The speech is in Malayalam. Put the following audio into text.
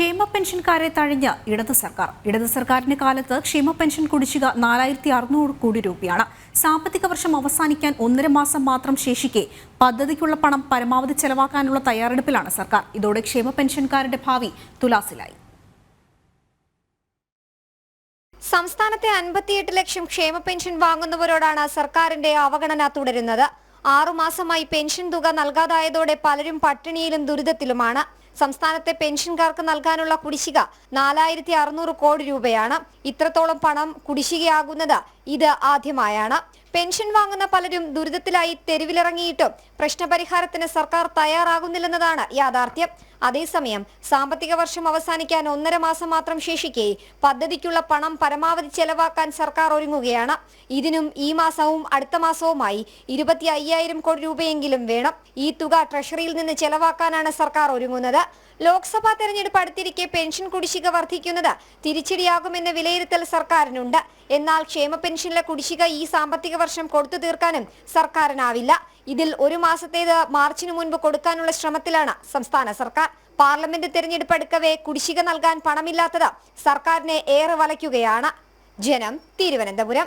ക്ഷേമ പെൻഷൻകാരെ തഴഞ്ഞ് ഇടത് സർക്കാർ. ഇടത് സർക്കാരിന്റെ കാലത്ത് ക്ഷേമ പെൻഷൻ കുടിശ്ശിക നാലായിരത്തി അറുന്നൂറ് കോടി രൂപയാണ്. സാമ്പത്തിക വർഷം അവസാനിക്കാൻ ഒന്നര മാസം മാത്രം ശേഷിക്കെ പദ്ധതിക്കുള്ള പണം പരമാവധി ചെലവാക്കാനുള്ള തയ്യാറെടുപ്പിലാണ് സർക്കാർ. ഇതോടെ ക്ഷേമ പെൻഷൻകാരുടെ ഭാവി തുലാസിലായി. സംസ്ഥാനത്തെ അൻപത്തിയെട്ട് ലക്ഷം ക്ഷേമ പെൻഷൻ വാങ്ങുന്നവരോടാണ് സർക്കാരിന്റെ അവഗണന തുടരുന്നത്. ആറുമാസമായി പെൻഷൻ തുക നൽകാതായതോടെ പലരും പട്ടിണിയിലും ദുരിതത്തിലുമാണ്. സംസ്ഥാനത്തെ പെൻഷൻകാർക്ക് നൽകാനുള്ള കുടിശ്ശിക നാലായിരത്തി അറുന്നൂറ് കോടി രൂപയാണ്. ഇത്രത്തോളം പണം കുടിശ്ശികയാകുന്നത് ഇത് ആദ്യമായാണ്. പെൻഷൻ വാങ്ങുന്ന പലരും ദുരിതത്തിലായി തെരുവിലിറങ്ങിയിട്ടും പ്രശ്നപരിഹാരത്തിന് സർക്കാർ തയ്യാറാകുന്നില്ലെന്നതാണ് യാഥാർത്ഥ്യം. അതേസമയം സാമ്പത്തിക വർഷം അവസാനിക്കാൻ ഒന്നര മാസം മാത്രം ശേഷിക്കെ പദ്ധതിക്കുള്ള പണം പരമാവധി ചെലവാക്കാൻ സർക്കാർ ഒരുങ്ങുകയാണ്. ഇതിനും ഈ മാസവും അടുത്ത മാസവുമായി ഇരുപത്തി അയ്യായിരം കോടി രൂപയെങ്കിലും വേണം ഈ തുക ട്രഷറിയിൽ നിന്ന് ചെലവാക്കാനാണ് സർക്കാർ ഒരുങ്ങുന്നത്. ലോക്സഭാ തെരഞ്ഞെടുപ്പ് അടുത്തിരിക്കെ പെൻഷൻ കുടിശ്ശിക വർദ്ധിക്കുന്നത് തിരിച്ചടിയാകുമെന്ന വിലയിരുത്തൽ സർക്കാരിനുണ്ട്. എന്നാൽ ക്ഷേമ പെൻഷനിലെ കുടിശ്ശിക ഈ സാമ്പത്തിക വർഷം കൊടുത്തു തീർക്കാനും സർക്കാരിനാവില്ല. ഇതിൽ ഒരു മാസത്തേത് മാർച്ചിനു മുൻപ് കൊടുക്കാനുള്ള ശ്രമത്തിലാണ് സംസ്ഥാന സർക്കാർ. പാർലമെന്റ് തെരഞ്ഞെടുപ്പ് അടുക്കവേ കുടിശ്ശിക നൽകാൻ പണമില്ലാത്തത് സർക്കാരിനെ ഏറെ വലയ്ക്കുകയാണ്. ജനം തിരുവനന്തപുരം.